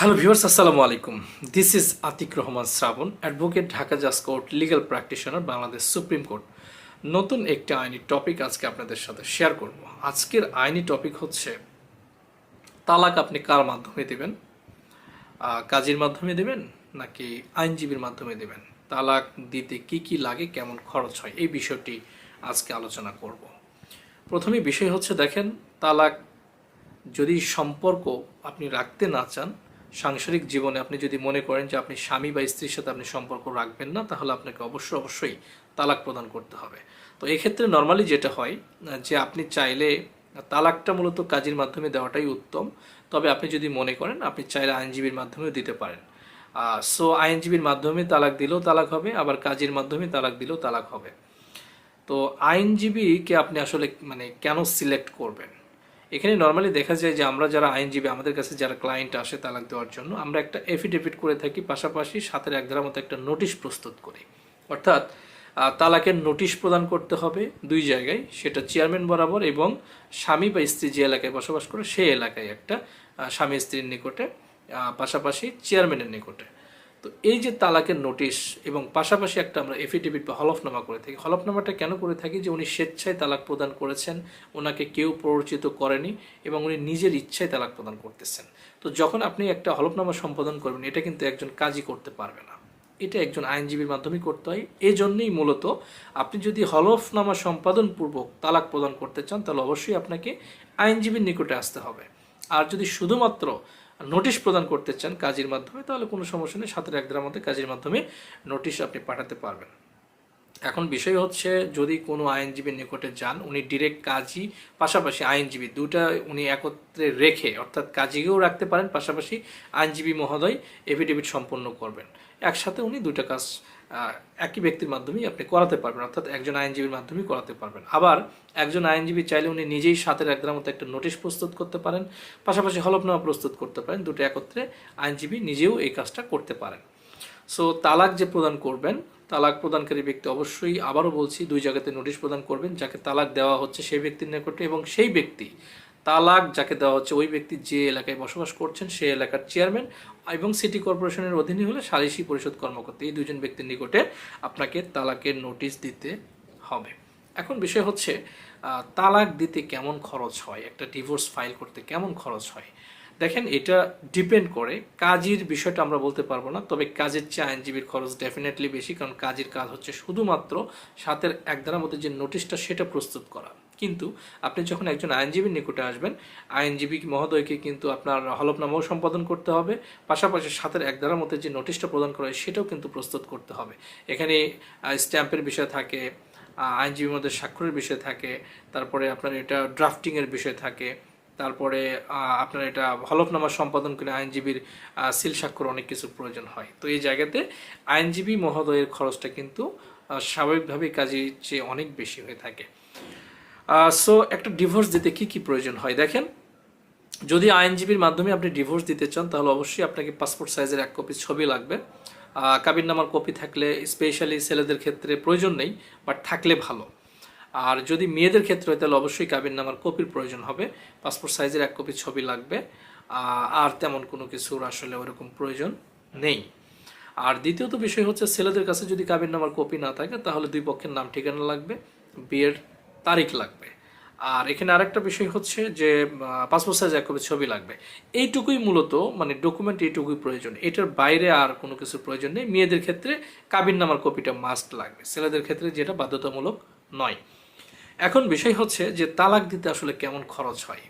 Hello viewers আসসালামু আলাইকুম this is Atik Rahman Shrabon advocate Dhaka জাজ court legal practitioner Bangladesh supreme court নতুন একটি আইনি টপিক আজকে আপনাদের সাথে শেয়ার করব। আজকের আইনি টপিক হচ্ছে তালাক আপনি কার মাধ্যমে দেবেন? কাজীর মাধ্যমে দেবেন নাকি আইনজীবীর মাধ্যমে দেবেন? তালাক দিতে কি কি লাগে, কেমন খরচ হয়, এই বিষয়টি আজকে আলোচনা করব। প্রথমে বিষয় হচ্ছে, দেখেন, তালাক যদি সম্পর্ক আপনি রাখতে না চান সাংসারিক জীবনে আপনি যদি মনে করেন যে আপনি স্বামী বা স্ত্রীর সাথে আপনি সম্পর্ক রাখবেন না, তাহলে আপনাকে অবশ্যই অবশ্যই তালাক প্রদান করতে হবে। তো এক্ষেত্রে নর্মালি যেটা হয়, যে আপনি চাইলে তালাকটা মূলত কাজের মাধ্যমে দেওয়াটাই উত্তম। তবে আপনি যদি মনে করেন, আপনি চাইলে আইনজীবীর মাধ্যমেও দিতে পারেন। সো আইনজীবীর মাধ্যমে তালাক দিলেও তালাক হবে, আবার কাজের মাধ্যমে তালাক দিলেও তালাক হবে। তো আইনজীবীকে আপনি আসলে মানে কেন সিলেক্ট করবেন? এখানে নর্মালি দেখা যায় যে আমরা যারা আইনজীবী, আমাদের কাছে যারা ক্লায়েন্ট আসে তালাক দেওয়ার জন্য, আমরা একটা এফিডেভিট করে থাকি, পাশাপাশি সাথে এক ধারার মতো একটা নোটিশ প্রস্তুত করি। অর্থাৎ তালাকের নোটিশ প্রদান করতে হবে দুই জায়গায়, সেটা চেয়ারম্যান বরাবর এবং স্বামী বা স্ত্রী যে এলাকায় বসবাস করে, সেই এলাকায় একটা স্বামী স্ত্রীর নিকটে পাশাপাশি চেয়ারম্যানের নিকটে। তো এই যে তালাকের নোটিশ এবং পাশাপাশি একটা আমরা এফিডেভিট বা হলফনামা করে থাকি, হলফনামাটা কেন করে থাকি? যে উনি স্বেচ্ছায় তালাক প্রদান করেছেন, ওনাকে কেউ প্ররোচিত করেনি এবং উনি নিজের ইচ্ছায় তালাক প্রদান করতেছেন। তো যখন আপনি একটা হলফনামা সম্পাদন করবেন, এটা কিন্তু একজন কাজই করতে পারবে না। এটা একজন আইনজীবীর মাধ্যমে করতে হয়। এই জন্যই মূলত আপনি যদি হলফনামা সম্পাদন পূর্বক তালাক প্রদান করতে চান, তাহলে অবশ্যই আপনাকে আইনজীবীর নিকটে আসতে হবে। আর যদি শুধুমাত্র নোটিশ প্রদান করতে চান কাজের মাধ্যমে, তাহলে কোনো সমস্যা নেই। সাতের এক মধ্যে কাজের মাধ্যমে নোটিশ আপনি পাঠাতে পারবেন। এখন বিষয় হচ্ছে, যদি কোনো আইনজীবীর নিকটে যান, উনি ডিরেক্ট কাজী পাশাপাশি আইনজীবী দুটা উনি একত্রে রেখে অর্থাৎ কাজীকেও রাখতে পারেন, পাশাপাশি আইনজীবী মহোদয় এফিডেভিট সম্পন্ন করবেন। একসাথে উনি দুইটা কাজ একই ব্যক্তির মাধ্যমেই আপনি করাতে পারবেন, অর্থাৎ একজন আইনজীবীর মাধ্যমেই করাতে পারবেন। আবার একজন আইনজীবী চাইলে উনি নিজেই সাতের একদিনের মতো একটা নোটিশ প্রস্তুত করতে পারেন, পাশাপাশি হলফনামা প্রস্তুত করতে পারেন, দুটো একত্রে আইনজীবী নিজেও এই কাজটা করতে পারেন। সো তালাক যে প্রদান করবেন তালাক প্রদানকারী ব্যক্তি অবশ্যই আবারও বলছি, দুই জায়গাতে নোটিশ প্রদান করবেন, যাকে তালাক দেওয়া হচ্ছে সেই ব্যক্তির নিকটে এবং সেই ব্যক্তি তালাক যাকে দেওয়া হচ্ছে ওই ব্যক্তি যে এলাকায় বসবাস করছেন সেই এলাকার চেয়ারম্যান এবং সিটি কর্পোরেশনের অধীনে হলে সালিসি পরিষদ কর্মকর্তা এই দুজন ব্যক্তির নিকটে আপনাকে তালাকের নোটিশ দিতে হবে। এখন বিষয় হচ্ছে তালাক দিতে কেমন খরচ হয়? একটা ডিভোর্স ফাইল করতে কেমন খরচ হয়? দেখেন, এটা ডিপেন্ড করে কাজের বিষয়টা আমরা বলতে পারব না, তবে কাজের চেয়ে আইনজীবীর খরচ ডেফিনেটলি বেশি, কারণ কাজের কাজ হচ্ছে শুধুমাত্র সাতের এক ধারার মধ্যে যে নোটিশটা সেটা প্রস্তুত করা। কিন্তু আপনি যখন একজন আইনজীবীর নিকটে আসবেন, আইনজীবী মহোদয়কে কিন্তু আপনার হলফনামাও সম্পাদন করতে হবে, পাশাপাশি সাতের এক ধারার মধ্যে যে নোটিশটা প্রদান করা হয় সেটাও কিন্তু প্রস্তুত করতে হবে। এখানে স্ট্যাম্পের বিষয় থাকে আইনজীবীর মধ্যে স্বাক্ষরের বিষয় থাকে, তারপরে আপনার এটা ড্রাফটিংয়ের বিষয় থাকে তারপরে আপনার এটা হলফনামা সম্পাদন করে আইনজীবীর সিল স্বাক্ষর অনেক কিছু প্রয়োজন হয়। তো এই জায়গাতে আইনজীবী মহোদয়ের খরচটা কিন্তু আহ, স্বাভাবিকভাবেই কাজের চেয়ে অনেক বেশি হয়ে থাকে। সো একটা ডিভোর্স দিতে কি কি প্রয়োজন হয়? দেখেন যদি আইনজীবীর মাধ্যমে আপনি ডিভোর্স দিতে চান তাহলে অবশ্যই আপনাকে পাসপোর্ট সাইজের এক কপি ছবি লাগবে। কাবির নামার কপি থাকলে স্পেশালি ছেলেদের ক্ষেত্রে প্রয়োজন নেই বাট থাকলে ভালো। আর যদি মেয়েদের ক্ষেত্রে হয়, তাহলে অবশ্যই কাবিন নামার কপির প্রয়োজন হবে। পাসপোর্ট সাইজের এক কপি ছবি লাগবে। আর তেমন কোনো কিছুর আসলে ওরকম প্রয়োজন নেই। আর দ্বিতীয়ত বিষয় হচ্ছে, ছেলেদের কাছে যদি কাবির নামার কপি না থাকে, তাহলে দুই পক্ষের নাম ঠিকানা লাগবে, বিয়ের তারিখ লাগবে। আর এখানে আরেকটা বিষয় হচ্ছে যে পাসপোর্ট সাইজ এক কপি ছবি লাগবে। এইটুকুই মূলত মানে ডকুমেন্ট এইটুকুই প্রয়োজন। এটার বাইরে আর কোনো কিছুর প্রয়োজন নেই। মেয়েদের ক্ষেত্রে কাবির নামার কপিটা মাস্ট লাগবে। ছেলেদের ক্ষেত্রে যেটা বাধ্যতামূলক নয়। এখন বিষয় হচ্ছে যে তালাক দিতে আসলে কেমন খরচ হয়?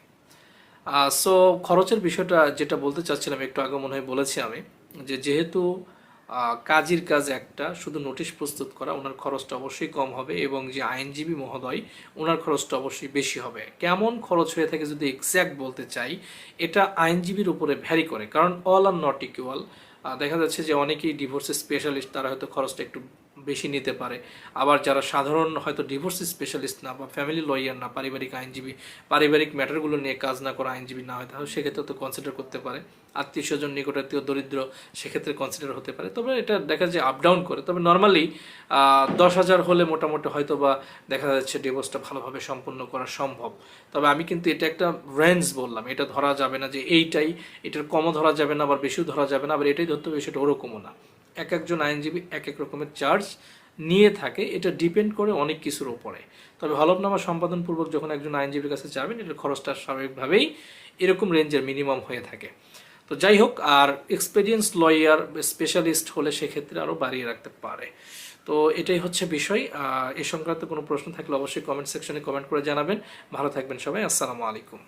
সো খরচের বিষয়টা যেটা বলতে চাচ্ছিলাম, একটু আগে মনে হয় বলেছি আমি, যে যেহেতু কাজের কাজ একটা, শুধু নোটিশ প্রস্তুত করা, ওনার খরচটা অবশ্যই কম হবে এবং যে আইনজীবী মহোদয়, ওনার খরচটা অবশ্যই বেশি হবে। কেমন খরচ হয়ে থাকে যদি এক্স্যাক্ট বলতে চাই, এটা আইনজীবীর উপরে ভ্যারি করে, কারণ অল আর নট ইকুয়াল দেখা যাচ্ছে যে অনেকেই ডিভোর্সের স্পেশালিস্ট তারা হয়তো খরচটা একটু বেশি নিতে পারে। আবার যারা সাধারণ হয়তো ডিভোর্স স্পেশালিস্ট না বা ফ্যামিলি লয়ার না, পারিবারিক আইনজীবী, পারিবারিক ম্যাটারগুলো নিয়ে কাজ না করা আইনজীবী না হয়, তাহলে সেক্ষেত্রে তো কনসিডার করতে পারে। আত্মীয় স্বজন নিকটাত্মীয় দরিদ্র, সেক্ষেত্রে কনসিডার হতে পারে। তবে এটা দেখা যায় আপ ডাউন করে। তবে নর্মালি দশ হাজার হলে মোটামুটি হয়তো বা দেখা যাচ্ছে ডিভোর্সটা ভালোভাবে সম্পূর্ণ করা সম্ভব। তবে আমি কিন্তু এটা একটা রেঞ্জ বললাম। এটা ধরা যাবে না যে এইটাই, এটার কমও ধরা যাবে না, আবার বেশিও ধরা যাবে না, আবার এটাই ধরতে হবে, সেটা ওরকমও না। এক একজন আইনজীবী এক এক রকমের চার্জ নিয়ে থাকে। এটা ডিপেন্ড করে অনেক কিছুর উপরে। তবে হলফনামা সম্পাদনপূর্বক যখন একজন আইনজীবীর কাছে যাবেন, এটার খরচটা স্বাভাবিকভাবেই এরকম রেঞ্জের মিনিমাম হয়ে থাকে। তো যাই হোক, আর এক্সপিরিয়েন্স লয়ার স্পেশালিস্ট হলে সেক্ষেত্রে আরও বাড়িয়ে রাখতে পারে। তো এটাই হচ্ছে বিষয়। এ সংক্রান্ত কোনো প্রশ্ন থাকলে অবশ্যই কমেন্ট সেকশনে কমেন্ট করে জানাবেন। ভালো থাকবেন সবাই। আসসালামু আলাইকুম।